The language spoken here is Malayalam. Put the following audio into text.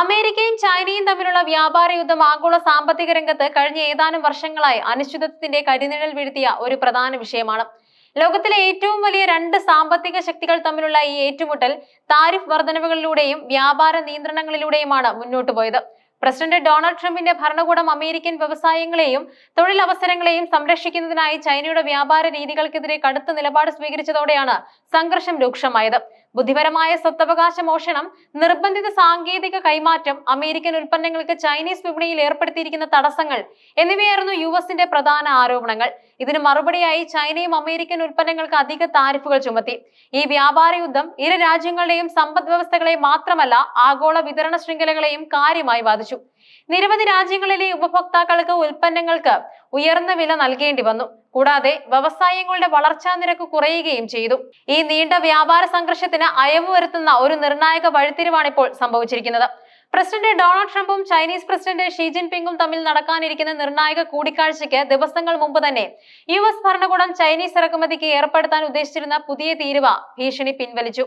അമേരിക്കയും ചൈനയും തമ്മിലുള്ള വ്യാപാര യുദ്ധം ആഗോള സാമ്പത്തിക രംഗത്ത് കഴിഞ്ഞ ഏതാനും വർഷങ്ങളായി അനിശ്ചിതത്വത്തിന്റെ കരിനിഴൽ വീഴ്ത്തിയ ഒരു പ്രധാന വിഷയമാണ്. ലോകത്തിലെ ഏറ്റവും വലിയ രണ്ട് സാമ്പത്തിക ശക്തികൾ തമ്മിലുള്ള ഈ ഏറ്റുമുട്ടൽ താരിഫ് വർധനവുകളിലൂടെയും വ്യാപാര നിയന്ത്രണങ്ങളിലൂടെയുമാണ് മുന്നോട്ടു പോയത്. പ്രസിഡന്റ് ഡൊണാൾഡ് ട്രംപിന്റെ ഭരണകൂടം അമേരിക്കൻ വ്യവസായങ്ങളെയും തൊഴിലവസരങ്ങളെയും സംരക്ഷിക്കുന്നതിനായി ചൈനയുടെ വ്യാപാര രീതികൾക്കെതിരെ കടുത്ത നിലപാട് സ്വീകരിച്ചതോടെയാണ് സംഘർഷം രൂക്ഷമായത്. ബുദ്ധിപരമായ സ്വത്തവകാശ മോഷണം നിർബന്ധിത സാങ്കേതിക കൈമാറ്റം അമേരിക്കൻ ഉൽപ്പന്നങ്ങൾക്ക് ചൈനീസ് വിപണിയിൽ ഏർപ്പെടുത്തിയിരിക്കുന്ന തടസ്സങ്ങൾ എന്നിവയായിരുന്നു യു എസിന്റെ പ്രധാന ആരോപണങ്ങൾ. ഇതിന് മറുപടിയായി ചൈനയും അമേരിക്കൻ ഉൽപ്പന്നങ്ങൾക്ക് അധിക താരിഫുകൾ ചുമത്തി. ഈ വ്യാപാര യുദ്ധം ഇരു രാജ്യങ്ങളുടെയും സമ്പദ് വ്യവസ്ഥകളെ മാത്രമല്ല ആഗോള വിതരണ ശൃംഖലകളെയും കാര്യമായി ബാധിച്ചു. നിരവധി രാജ്യങ്ങളിലെ ഉപഭോക്താക്കൾക്ക് ഉൽപ്പന്നങ്ങൾക്ക് ഉയർന്ന വില നൽകേണ്ടി വന്നു. കൂടാതെ വ്യവസായങ്ങളുടെ വളർച്ചാ നിരക്ക് കുറയുകയും ചെയ്തു. ഈ നീണ്ട വ്യാപാര സംഘർഷത്തിന് അയവ് വരുത്തുന്ന ഒരു നിർണായക വഴിത്തിരിവാണ് ഇപ്പോൾ സംഭവിച്ചിരിക്കുന്നത്. പ്രസിഡന്റ് ഡൊണാൾഡ് ട്രംപും ചൈനീസ് പ്രസിഡന്റ് ഷീ ജിൻപിങ്ങും തമ്മിൽ നടക്കാനിരിക്കുന്ന നിർണായക കൂടിക്കാഴ്ചയ്ക്ക് ദിവസങ്ങൾ മുമ്പ് തന്നെ യു എസ് ഭരണകൂടം ചൈനീസ് ഇറക്കുമതിക്ക് ഏർപ്പെടുത്താൻ ഉദ്ദേശിച്ചിരുന്ന പുതിയ തീരുവ ഭീഷണി പിൻവലിച്ചു.